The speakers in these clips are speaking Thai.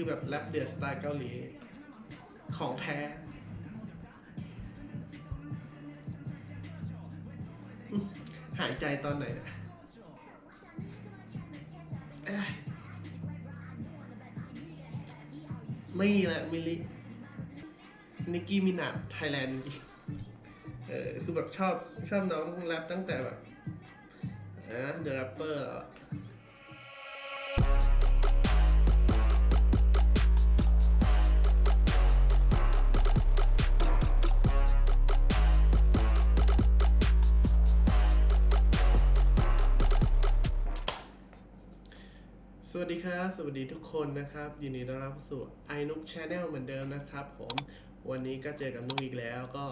คือแบบแรปเดือดสไตล์เกาหลี ของแท้ หายใจตอนไหนนี่ยเอ้ยไม่ละมิลลินิกกี้มินาไทยแลนด์จริงเออคือแบบชอบชอบน้องแรปตั้งแต่แบบเดอะแรปเปอร์ วัสดีครับ สวัสดีทุกคนนะครับ ยินดีต้อนรับสู่ไอนุกชาแนลเหมือนเดิมนะครับ ผมวันนี้ก็เจอกับนุกอีกแล้วก็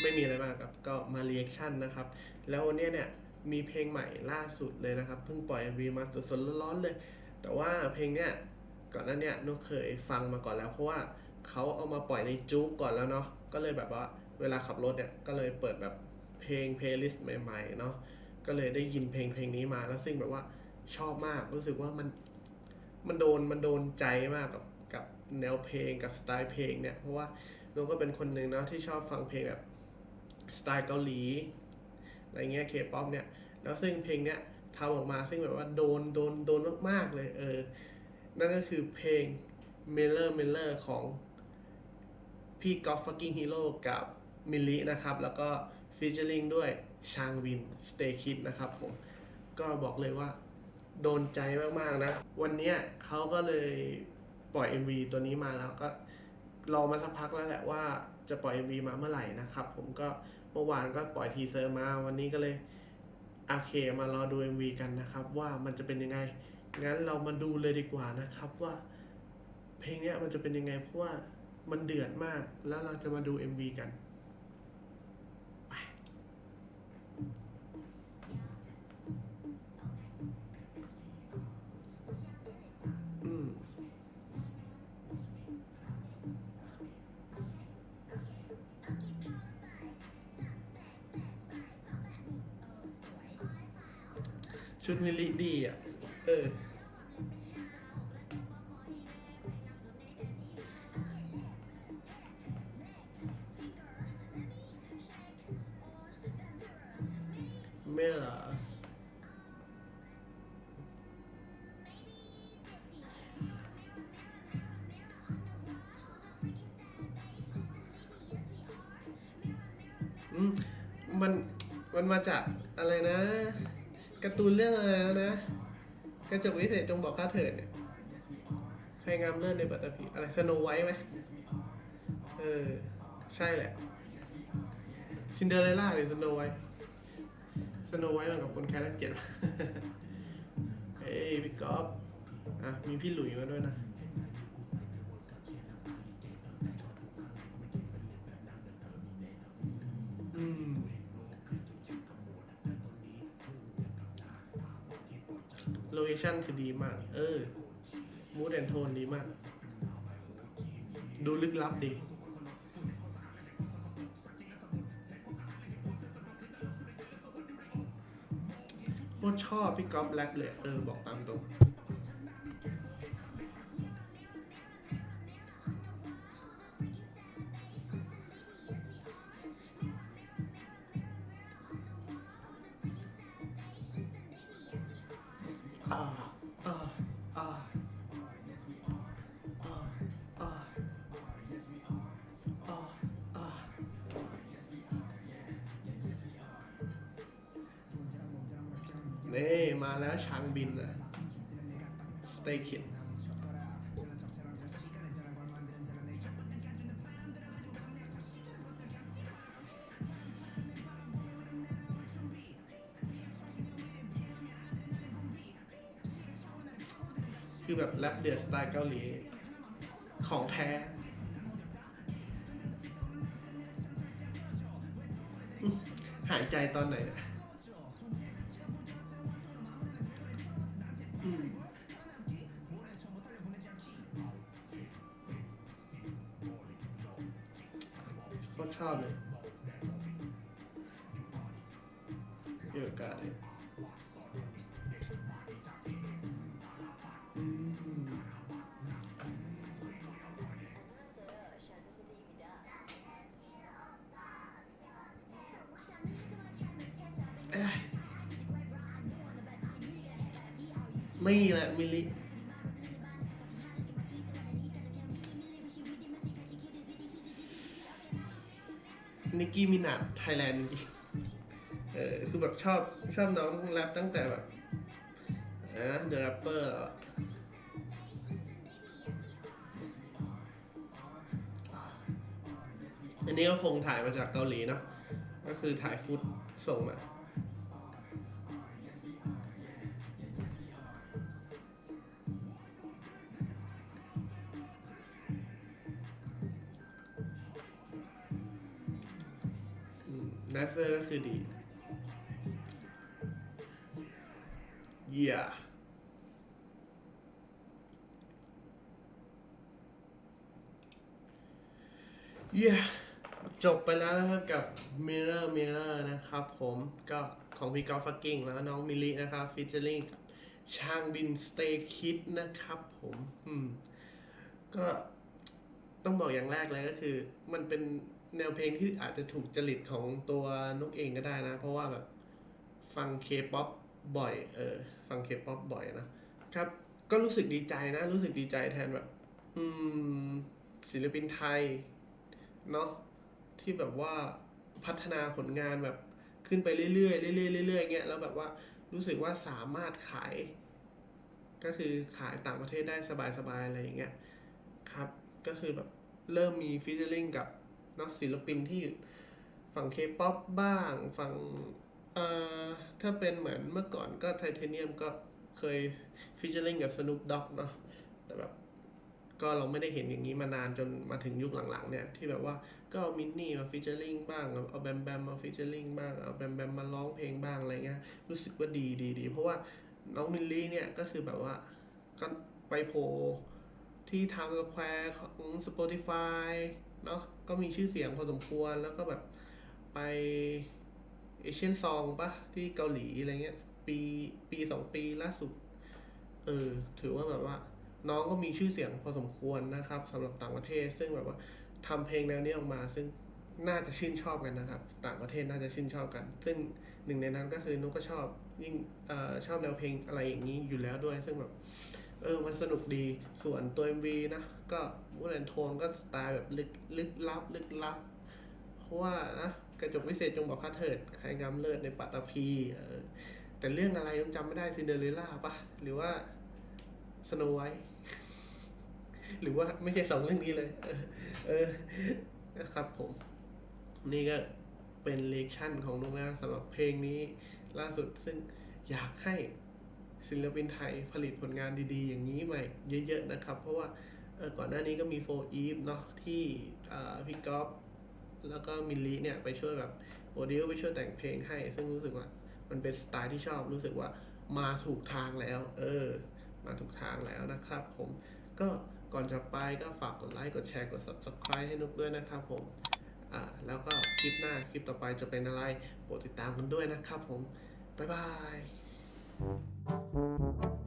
ไม่มีอะไรมากครับก็มาเรีแอคชั่นนะครับ แล้ววันนี้เนี่ยมีเพลงใหม่ล่าสุดเลยนะครับ เพิ่งปล่อย MV มาสดๆร้อนๆเลย แต่ว่าเพลงเนี้ยก่อนหน้าเนี้ยนุกเคยฟังมาก่อนแล้วเพราะว่าเขาเอามาปล่อยในจุกก่อนแล้วเนาะก็เลยแบบว่าเวลาขับรถเนี่ยก็เลยเปิดแบบเพลงเพลย์ลิสต์ใหม่ๆเนาะก็เลยได้ยินเพลงเพลงนี้มาแล้วซึ่งแบบว่าชอบมากรู้สึกว่ามัน มันโดนมันโดนใจมากกับกับแนวเพลงกับสไตล์เพลงเนี่ย เพราะว่าโนก็เป็นคนหนึ่งเนาะที่ชอบฟังเพลงแบบสไตล์เกาหลีอะไรเงี้ยเคป๊อปเนี่ย แล้วซึ่งเพลงเนี้ยทำออกมาซึ่งแบบว่าโดนโดนโดนมากๆเลย เออ นั่นก็คือเพลง Miller Miller ของพี่กอล์ฟฟักกิ้งฮีโร่กับมิลลินะครับ แล้วก็ฟีเจอริงด้วยชางวินสเตคิดนะครับผม ก็บอกเลยว่า โดนใจมากๆนะ วันนี้เขาก็เลยปล่อย MV ตัวนี้มาแล้วก็รอมาสักพักแล้วแหละว่าจะปล่อย MV มาเมื่อไหร่นะครับ ผมก็เมื่อวานก็ปล่อยทีเซอร์มา วันนี้ก็เลยโอเคมารอดู MV กันนะครับ ว่ามันจะเป็นยังไง งั้นเรามาดูเลยดีกว่านะครับว่า เพลงนี้มันจะเป็นยังไงเพราะว่ามันเดือดมากแล้วเราจะมาดู MV กัน ชุดมิลลิดีอะ เออ ไม่เหรอมัน มันมาจากอะไรนะ การ์ตูนเรื่องอะไรนะกระจกวิเศษจงบอกข้าเถิดเนี่ยใครงามเลิศในปัตตภีอะไรสโนไวท์ไหมเออ ใช่แหละ ซินเดอเรลล่าหรือสโนไวท์สโนไวท์มันกับคนแค่ละเจ็ดเฮ้ยพี่ก๊อฟอะ มีพี่หลุยมาด้วยนะ โลเคชั่นคือดีมาก เออมูดแอนโทนดีมาก ดูลึกลับดีโคตรชอบพี่ก๊อฟแรปเลย เออ บอกตามตรง นี่มาแล้วช้างบินนะสเตย์คิด แบบแรปเดือดสไตล์เกาหลี ของแท้ หายใจตอนไหนเนี่ยอืมโคตรชอบเลยเกี่ยวกับเลย นี่แหละมิลลินิกกี้มินาไทยแลนด์จริงเออคือแบบชอบชอบน้องแรปตั้งแต่แบบนะเดอะแรปเปอร์อันนี้ก็คงถ่ายมาจากเกาหลีเนาะก็คือถ่ายฟุตส่งมา คือดีเยี่ยเยี่ยจบไปแล้วนะครับกับ Mirror Mirror นะครับผมก็ของพี่กอล์ฟฟักกิ้งแล้วน้องมิลลินะครับฟิชเชอร์ลิงกับชางบินสเตย์คิดนะครับผมอืมก็ต้องบอกอย่างแรกเลยก็คือ มันเป็น แนวเพลงที่อาจจะถูกจริตของตัวนกเองก็ได้นะ เพราะว่าแบบฟังเคป๊อปบ่อย เออ ฟังเคป๊อปบ่อยนะครับ ก็รู้สึกดีใจนะ รู้สึกดีใจแทนแบบ อืม ศิลปินไทย เนาะที่แบบว่าพัฒนาผลงานแบบขึ้นไปเรื่อยๆเรื่อยๆเรื่อยๆเงี้ยแล้วแบบว่ารู้สึกว่าสามารถขาย ก็คือขายต่างประเทศได้สบายๆอะไรอย่างเงี้ยครับ ก็คือแบบเริ่มมีฟิชเชอร์ลิงกับ เนาะศิลปินที่ฝั่งเคป๊อปบ้าง ฝั่งเอ่อถ้าเป็นเหมือนเมื่อก่อนก็ไทเทเนียมก็เคยฟิชเชอร์ลิงกับสนุปด็อกเนาะแต่แบบก็เราไม่ได้เห็นอย่างนี้มานานจนมาถึงยุคหลังๆเนี่ยที่แบบว่าก็เอามินนี่มาฟิชเชอร์ลิงบ้างเอาแบมแบมมาฟิชเชอร์ลิงบ้างเอาแบมแบมมาร้องเพลงบ้างอะไรเงี้ยรู้สึกว่าดีดีดีเพราะว่าน้องมิลลี่เนี่ยก็คือแบบว่าก็ไปโผล่ที่ทำสแควร์ของ Spotify เนาะก็ มีชื่อเสียงพอสมควรแล้วก็แบบไปเอเชียนซองปะที่เกาหลีอะไรเงี้ย ปีปีสองปีล่าสุด เออ ถือว่าแบบว่า น้องก็มีชื่อเสียงพอสมควรนะครับสำหรับต่างประเทศ ซึ่งแบบว่าทำเพลงแนวนี้ออกมา ซึ่งน่าจะชื่นชอบกันนะครับ ต่างประเทศน่าจะชื่นชอบกัน ซึ่งหนึ่งในนั้นก็คือนุกก็ชอบยิ่งเอ่อชอบแนวเพลงอะไรอย่างนี้อยู่แล้วด้วย ซึ่งแบบ เออมันสนุกดีส่วนตัว MV นะก็มูนแอนโทนก็สไตล์แบบลึกลึกลับ ลึกลับ เพราะว่านะกระจกวิเศษจงบอกข้าเถิดใครงามเลิศในปัตตภีเออแต่เรื่องอะไรยังจำไม่ได้ซินเดอเรลล่าปะหรือว่าสโนไวท์หรือว่าไม่ใช่สองเรื่องนี้เลย เออเออนะครับผม นี่ก็เป็นเลคชั่นของนุกนะสำหรับเพลงนี้ล่าสุดซึ่งอยากให้ ศิลปินไทยผลิตผลงานดีๆ อย่างนี้ใหม่เยอะ ๆ นะครับ เพราะว่าก่อนหน้านี้ก็มีโฟอีฟเนาะที่พี่ก๊อฟแล้วก็มิลลีเนี่ยไปช่วยแบบโปรดิวไปช่วยแต่งเพลงให้ ซึ่งรู้สึกว่ามันเป็นสไตล์ที่ชอบรู้สึกว่ามาถูกทางแล้ว เออ มาถูกทางแล้วนะครับผมก็ก่อนจะไปก็ฝากกดไลค์กดแชร์กด subscribe ให้นุกด้วยนะครับผมอ่าแล้วก็คลิปหน้าคลิปต่อไปจะเป็นอะไรโปรดติดตามกันด้วยนะครับผม บ๊ายบาย Thank you.